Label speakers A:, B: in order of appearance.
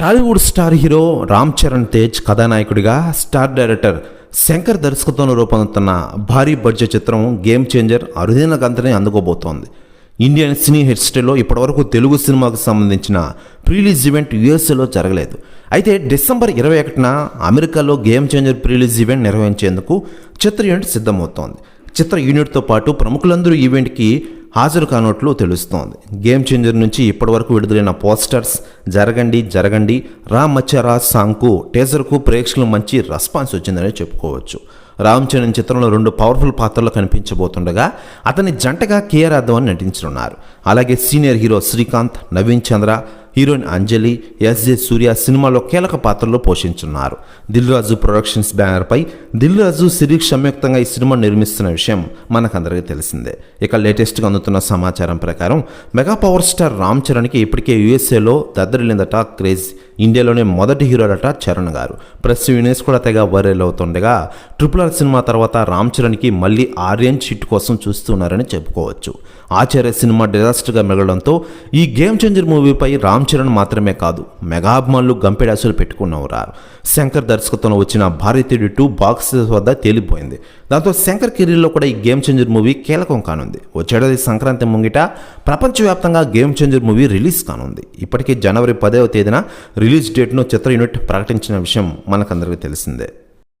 A: Tollywood star hero Ram Charan Tej కథానాయకుడిగా star director Shankar దర్శకత్వంలో రూపొందుతున్న భారీ బడ్జెట్ చిత్రం గేమ్ చేంజర్ అరుదైన గంతని అందుకోబోతోంది. ఇండియన్ సినీ హిస్టరీలో ఇప్పటివరకు తెలుగు సినిమాకు సంబంధించిన ప్రీలీజ్ ఈవెంట్ యుఎస్ఏలో జరగలేదు. అయితే డిసెంబర్ ఇరవై ఒకటిన అమెరికాలో గేమ్ చేంజర్ ప్రీలీజ్ ఈవెంట్ నిర్వహించేందుకు చిత్ర యూనిట్ సిద్ధమవుతోంది. చిత్ర యూనిట్తో పాటు ప్రముఖులందరూ ఈవెంట్కి హాజరు కానట్లు తెలుస్తోంది. గేమ్ చేంజర్ నుంచి ఇప్పటివరకు విడుదలైన పోస్టర్స్ జరగండి జరగండి రా మచ్చరా సాంగ్కు టేజర్కు ప్రేక్షకులు మంచి రెస్పాన్స్ వచ్చిందని చెప్పుకోవచ్చు. రామ్ చరణ్ చిత్రంలో రెండు పవర్ఫుల్ పాత్రలు కనిపించబోతుండగా అతని జంటగా కేఆర్ అద్వాన్ నటించనున్నారు. అలాగే senior hero Srikanth Naveen Chandra heroine Anjali SJ Surya సినిమాలో కీలక పాత్రలో పోషించున్నారు. దిల్ రాజు ప్రొడక్షన్స్ బ్యానర్పై దిల్ రాజు సిరీష్ సంయుక్తంగా ఈ సినిమా నిర్మిస్తున్న విషయం మనకందరికీ తెలిసిందే. ఇక లేటెస్ట్గా అందుతున్న సమాచారం ప్రకారం మెగా పవర్ స్టార్ రామ్ చరణ్కి ఇప్పటికే యూఎస్ఏలో దద్దరిల్లిందట క్రేజ్ ఇండియాలోనే మొదటి హీరోలట చరణ్ గారు. ప్రెస్ యూనిస్ కూడా తెగ వైరల్ అవుతుండగా ట్రిపుల్ ఆర్ సినిమా తర్వాత రామ్ చరణ్కి మళ్ళీ ఆర్యన్ షిట్ కోసం చూస్తున్నారని చెప్పుకోవచ్చు. ఆచార్య సినిమా డిజాస్టర్గా మిగలడంతో ఈ గేమ్ చేంజర్ మూవీపై రామ్ చరణ్ మాత్రమే కాదు మెగాభిమానులు గంపెడాసులు పెట్టుకున్నవారు. శంకర్ దర్శకత్వంలో వచ్చిన భారతీయుడు టూ బాక్స్ వద్ద తేలిపోయింది. దాంతో శంకర్ కెరీర్లో కూడా ఈ గేమ్ చేంజర్ మూవీ కీలకం కానుంది. వచ్చేటది సంక్రాంతి ముంగిట ప్రపంచవ్యాప్తంగా గేమ్ చేంజర్ మూవీ రిలీజ్ కానుంది. ఇప్పటికే జనవరి పదవ తేదీన రిలీజ్ డేట్ను చిత్ర యూనిట్ ప్రకటించిన విషయం మనకందరికీ తెలిసిందే.